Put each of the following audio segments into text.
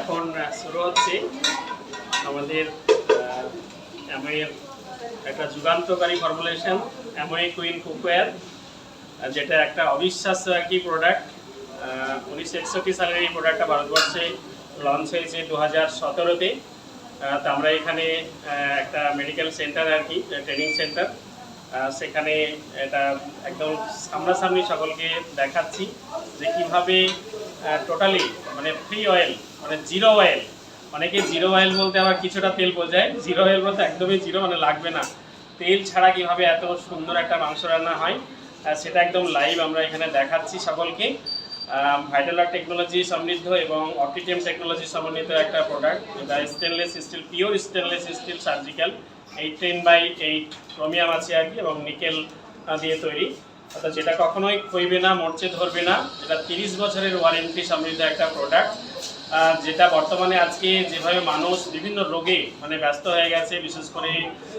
এখন শুরু হচ্ছে আমাদের অ্যাময়ের একটা যুগান্তকারী ফর্মুলেশন অ্যাময়ে কুইন কুকওয়্যার যেটা একটা অবিশ্বাস্য আর কি প্রোডাক্ট উনিশশো একষট্টি সালের এই প্রোডাক্টটা ভারতবর্ষে লঞ্চ হয়েছে দু হাজার সতেরোতে তো আমরা এখানে একটা মেডিকেল সেন্টার আর কি ট্রেনিং সেন্টার সেখানে এটা একদম সামনাসামনি সকলকে দেখাচ্ছি যে কীভাবে টোটালি মানে ফ্রি অয়েল মানে জিরো অয়েল অনেকে জিরো অয়েল বলতে আবার কিছুটা তেল বোঝায়। জিরো অয়েল বলতে একদমই জিরো মানে লাগবে না। তেল ছাড়া কীভাবে এত সুন্দর একটা মাংস রান্না হয় সেটা একদম লাইভ আমরা এখানে দেখাচ্ছি সকলকে। ভাইটালার টেকনোলজি সমৃদ্ধ এবং অপটিটিএম টেকনোলজি সমন্বিত একটা প্রোডাক্ট যেটা stainless steel pure stainless steel surgical eight ten by eight chromium আছে আর কি, এবং নিকেল দিয়ে তৈরি। অর্থাৎ যেটা কখনোই ক্ষইবে না, মরচে ধরবে না। এটা তিরিশ বছরের ওয়ারেন্টি সমৃদ্ধ একটা প্রোডাক্ট যেটা বর্তমানে আজকে যেভাবে মানুষ বিভিন্ন রোগে মানে ব্যস্ত হয়ে গেছে, বিশেষ করে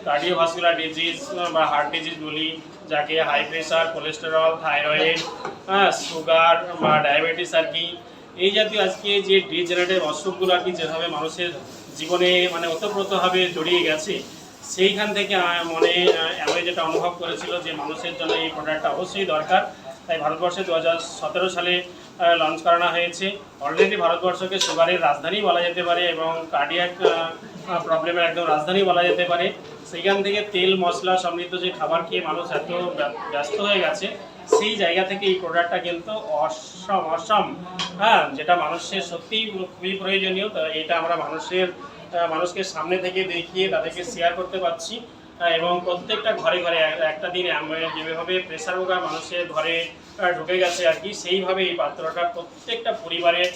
কার্ডিওভাস্কুলার ডিজিজ বা হার্ট ডিজিজ বলি, যাকে হাই প্রেশার কোলেস্টেরল থাইরয়েড হ্যাঁ সুগার বা ডায়াবেটিস আর কি, এই জাতীয় আজকে যে ডিজেনারেটিভ অসুখগুলো আর কি যেভাবে মানুষের জীবনে মানে ওতপ্রোতভাবে জড়িয়ে গেছে, সেইখান থেকে মনে আমি যেটা অনুভব করেছিল যে মানুষের জন্য এই প্রোডাক্টটা অবশ্যই দরকার। তাই ভারতবর্ষে দু হাজার সতেরো সালে লঞ্চ করানো হয়েছে। অলরেডি ভারতবর্ষকে সুগারের রাজধানী বলা যেতে পারে এবং কার্ডিয়াক প্রবলেমের একদম রাজধানী বলা যেতে পারে। সেইখান থেকে তেল, মশলা সমৃদ্ধ যে খাবার খেয়ে মানুষ এত ব্য- ব্যস্ত হয়ে গেছে, সেই জায়গা থেকে এই প্রোডাক্টটা কিন্তু অসম অসম হ্যাঁ যেটা মানুষের সত্যিই খুবই প্রয়োজনীয়। তো এটা আমরা মানুষের মানুষকে সামনে থেকে দেখিয়ে তাদেরকে শেয়ার করতে পারছি। এবং প্রত্যেকটা ঘরে ঘরে এক- একটা দিন আমরা যেভাবে প্রেসার কুকার মানুষের ঘরে ঢুকে গেছে আর কি, সেইভাবে এই পাত্রটা প্রত্যেকটা পরিবারে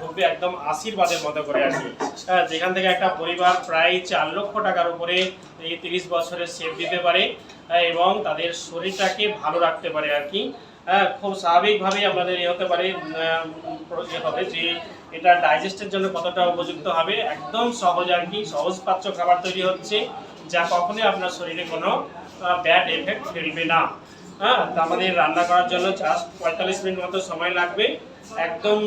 ঢুকবে একদম আশীর্বাদের মতো করে আর কি। যেখান থেকে একটা পরিবার প্রায় চার লক্ষ টাকার উপরে এই তিরিশ বছরের সেভ দিতে পারে এবং তাদের শরীরটাকে ভালো রাখতে পারে আর কি। হ্যাঁ খুব স্বাভাবিকভাবেই আমাদের এ হতে পারে হবে যে এটা ডাইজেস্টের জন্য কতটা উপযুক্ত হবে, একদম সহজ আর কি, সহজ পাচ্য খাবার তৈরি হচ্ছে। যা কখনোই আপনার শরীরে কোনো ব্যাড এফেক্ট ফেলবে না। হ্যাঁ তা আমাদের রান্না করার জন্য জাস্ট পঁয়তাল্লিশ মিনিট মতো সময় লাগবে। একদম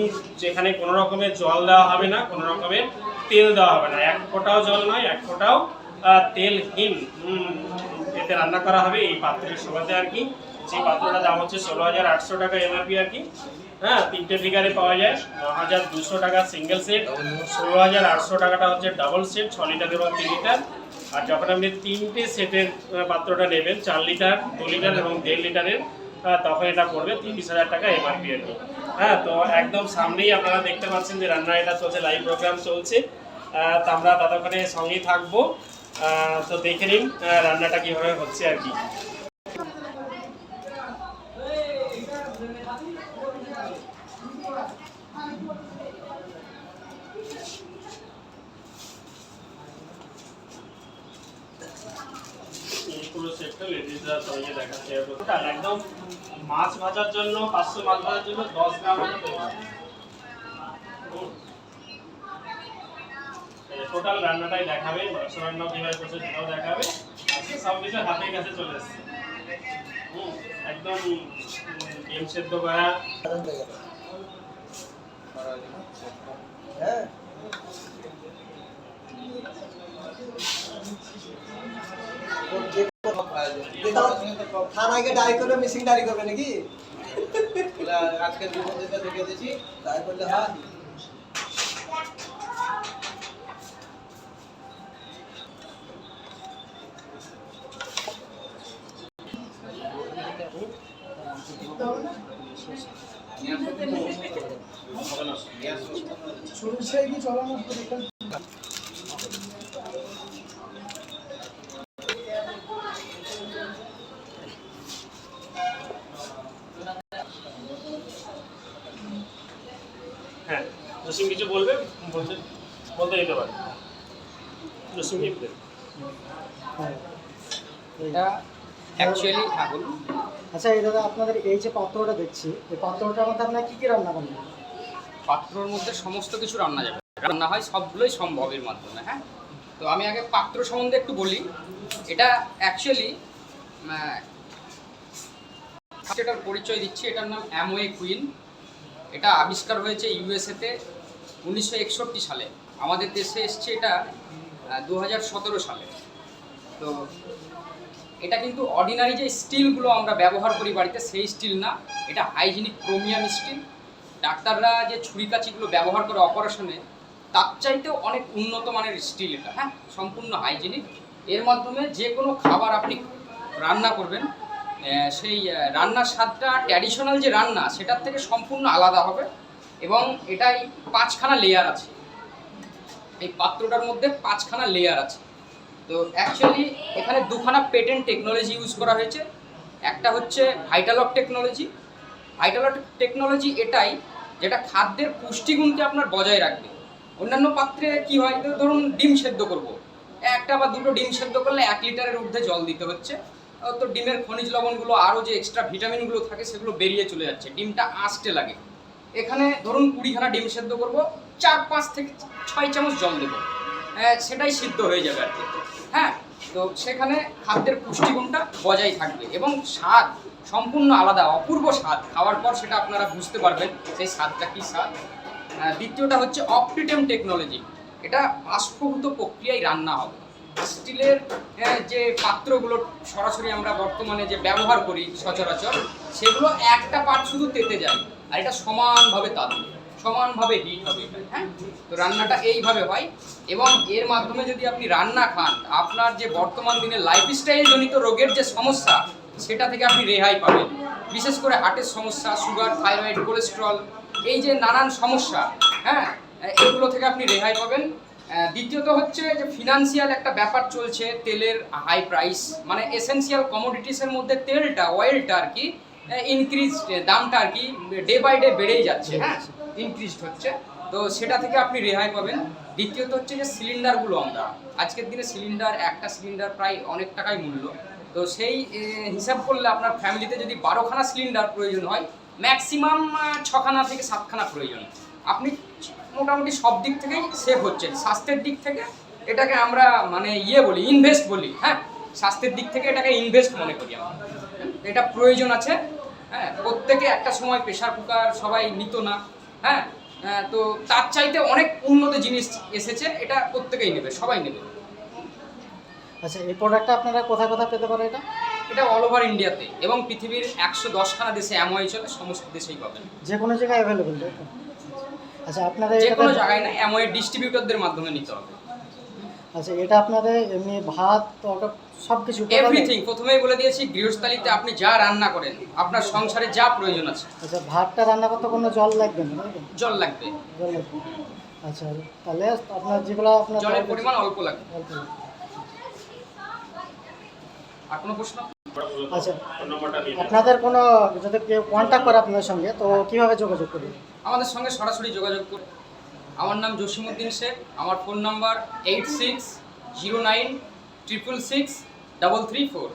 যেখানে কোনো রকমের জল দেওয়া হবে না, কোনো রকমের তেল দেওয়া হবে না। এক ফোঁটাও জল নয়, এক ফোঁটাও তেলহীন এতে রান্না করা হবে এই পাত্রের সুবাদে আর কি। যে পাত্রটার দাম হচ্ছে ষোলো হাজার আটশো টাকা এমআরপি আর কি। হ্যাঁ তিনটে ফিগারে পাওয়া যায়। ন হাজার দুশো টাকা সিঙ্গেল সেট ষোলো হাজার আটশো টাকাটা হচ্ছে ডাবল সেট ছ লিটার এবং তিন লিটার আর যখন আপনি তিনটে সেটের পাত্রটা নেবেন, চার লিটার, দু লিটার এবং দেড় লিটারের তখন এটা পড়বে তিরিশ হাজার টাকা এমআরপি আর কি হ্যাঁ তো একদম সামনেই আপনারা দেখতে পাচ্ছেন যে রান্না এটা চলছে লাইভ প্রোগ্রাম চলছে। তো আমরা ততক্ষণে সঙ্গেই থাকব। তো দেখে নিন রান্নাটা কীভাবে হচ্ছে আর কি এই পুরো সেটটা মাছ ভাজার জন্য, পাঁচশো মাছ ভাজার জন্য দশ গ্রাম টোটাল রান্নাটাই দেখাবে, মাংস রান্না কীভাবে করছে সেটাও দেখাবে। সব কিছু হাতের কাছে চলে এসছে। একদম ডিম সেদ্ধ করা। হ্যাঁ। থানাকে ডাই করবে মিসিং ডারি করবে নাকি? আজকে দুপুরে দেখে দিয়েছি তাই হ্যাঁ। শুরু হ্যাঁ জসিম কিছু বলবে? বলতে বলতে দিতে পারে। জসিম এটা অ্যাকচুয়ালি হ্যাঁ বলুন আচ্ছা এই দাদা আপনাদের এই যে পাত্রটা দেখছি এই পাত্রটার মধ্যে আপনারা কি কি রান্না করবেন পাত্রর মধ্যে সমস্ত কিছু রান্না যাবে। রান্না হয় সবগুলোই সম্ভবের মাধ্যমে হ্যাঁ? তো আমি আগে পাত্র সম্বন্ধে একটু বলি। এটা অ্যাকচুয়ালি এটার পরিচয় দিচ্ছি। এটার নাম অ্যামওয়ে কুইন। এটা আবিষ্কার হয়েছে ইউএসএতে উনিশশো একষট্টি সালে। আমাদের দেশে এসছে এটা দু হাজার সতেরো সালে। তো এটা কিন্তু অর্ডিনারি যে স্টিলগুলো আমরা ব্যবহার করি বাড়িতে, সেই স্টিল না। এটা হাইজিনিক ক্রোমিয়াম স্টিল ডাক্তাররা যে ছুরি কাঁচিগুলো ব্যবহার করে অপারেশনে তার চাইতেও অনেক উন্নত মানের স্টিল এটা হ্যাঁ? সম্পূর্ণ হাইজিনিক এর মাধ্যমে যে কোনো খাবার আপনি রান্না করবেন সেই রান্নার স্বাদটা ট্র্যাডিশনাল যে রান্না, সেটার থেকে সম্পূর্ণ আলাদা হবে এবং এটাই পাঁচখানা লেয়ার আছে। এই পাত্রটার মধ্যে পাঁচখানা লেয়ার আছে। তো অ্যাকচুয়ালি এখানে দুখানা পেটেন্ট টেকনোলজি ইউজ করা হয়েছে। একটা হচ্ছে ভাইটালক টেকনোলজি ভাইটালক টেকনোলজি এটাই যেটা খাদ্যের পুষ্টিগুণকে আপনার বজায় রাখবে। অন্যান্য পাত্রে কি হয়? ধরুন, ডিম সেদ্ধ করব। একটা বা দুটো ডিম সেদ্ধ করলে এক লিটারের ঊর্ধ্বে জল দিতে হচ্ছে। তো ডিমের খনিজ লবণগুলো আরও যে এক্সট্রা ভিটামিনগুলো থাকে সেগুলো বেরিয়ে চলে যাচ্ছে। ডিমটা আঁচটে লাগে। এখানে ধরুন কুড়িখানা ডিম সেদ্ধ করব চার পাঁচ থেকে ছয় চামচ জল দেবো। আহ, সেটাই সিদ্ধ হয়ে যাবে আর কি। হ্যাঁ তো সেখানে খাদ্যের পুষ্টিগুণটা বজায় থাকবে এবং স্বাদ সম্পূর্ণ আলাদা অপূর্ব স্বাদ। খাওয়ার পর সেটা আপনারা বুঝতে পারবেন সেই স্বাদটা কী স্বাদ। দ্বিতীয়টা হচ্ছে অপটিটেম টেকনোলজি এটা বাষ্পভূত প্রক্রিয়ায় রান্না হবে। স্টিলের যে পাত্রগুলো সরাসরি আমরা বর্তমানে যে ব্যবহার করি সচরাচর, সেগুলো একটা পার্ট শুধু তেতে যায় আর এটা সমানভাবে তাঁতবে সমানভাবে হিট হবে হ্যাঁ? তো রান্নাটা এইভাবে হয় এবং এর মাধ্যমে যদি আপনি রান্না খান, আপনার যে বর্তমান দিনে লাইফস্টাইল জনিত রোগের যে সমস্যা, সেটা থেকে আপনি রেহাই পাবেন। বিশেষ করে হার্টের সমস্যা সুগার থাইরয়েড কোলেস্ট্রল এই যে নানান সমস্যা হ্যাঁ এগুলো থেকে আপনি রেহাই পাবেন। দ্বিতীয়ত হচ্ছে যে ফিনান্সিয়াল একটা ব্যাপার চলছে, তেলের হাই প্রাইস মানে এসেনশিয়াল কমোডিটিসের মধ্যে তেলটা অয়েলটা আর কি ইনক্রিজ দামটা আর কি ডে বাই ডে বেড়েই যাচ্ছে হ্যাঁ? ইনক্রিজড হচ্ছে। তো সেটা থেকে আপনি রেহাই পাবেন। দ্বিতীয়ত হচ্ছে যে সিলিন্ডারগুলো আমরা, আজকের দিনে সিলিন্ডার একটা সিলিন্ডার প্রায় অনেক টাকাই মূল্য। তো সেই হিসাব করলে আপনার ফ্যামিলিতে যদি বারোখানা সিলিন্ডার প্রয়োজন হয় ম্যাক্সিমাম ছখানা থেকে সাতখানা প্রয়োজন। আপনি মোটামুটি সব দিক থেকেই সেভ হচ্ছেন স্বাস্থ্যের দিক থেকে এটাকে আমরা মানে ইয়ে বলি ইনভেস্ট বলি হ্যাঁ? স্বাস্থ্যের দিক থেকে এটাকে ইনভেস্ট মনে করি আমরা। এটা প্রয়োজন আছে হ্যাঁ? প্রত্যেকে একটা সময় প্রেশার কুকার সবাই নিত না হ্যাঁ? আহ, তো তার চাইতে অনেক উন্নত জিনিস এসেছে এটা প্রত্যেকেই নেবে সবাই নেবে। আচ্ছা এই প্রোডাক্টটা আপনারা কোথায় কোথায় পেতে পারেন এটা? এটা অল ওভার ইন্ডিয়াতে এবং পৃথিবীর একশো দশখানা দেশে অ্যামওয়াই চলে সমস্ত দেশেই পাবেন। যে কোনো জায়গায় অ্যাভেলেবেল আচ্ছা আপনাদের যে কোনো জায়গায় না অ্যামওয়াই ডিস্ট্রিবিউটরদের মাধ্যমে নিতে হবে। আচ্ছা এটা আপনাদের এমনি ভাত তরকা সব কিছু এভরিথিং প্রথমেই বলে দিয়েছি গৃহস্থালিতে আপনি যা রান্না করেন আপনার সংসারে যা প্রয়োজন আছে। আচ্ছা ভাতটা রান্না করতে কোনো জল লাগবে না জল লাগবে। জল লাগবে। আচ্ছা তাহলে আপনার যেগুলো আপনার জলের পরিমাণ অল্প লাগবে। অল্প লাগবে। আর কোনো প্রশ্ন? আচ্ছা। আপনাদের কোনো যদি কেউ কন্ট্যাক্ট করে আপনাদের সঙ্গে তো কীভাবে যোগাযোগ করবে আমাদের সঙ্গে সরাসরি যোগাযোগ করুন। আমার নাম জসিমুদ্দিন শেখ আমার phone number eight six zero nine triple six double three four.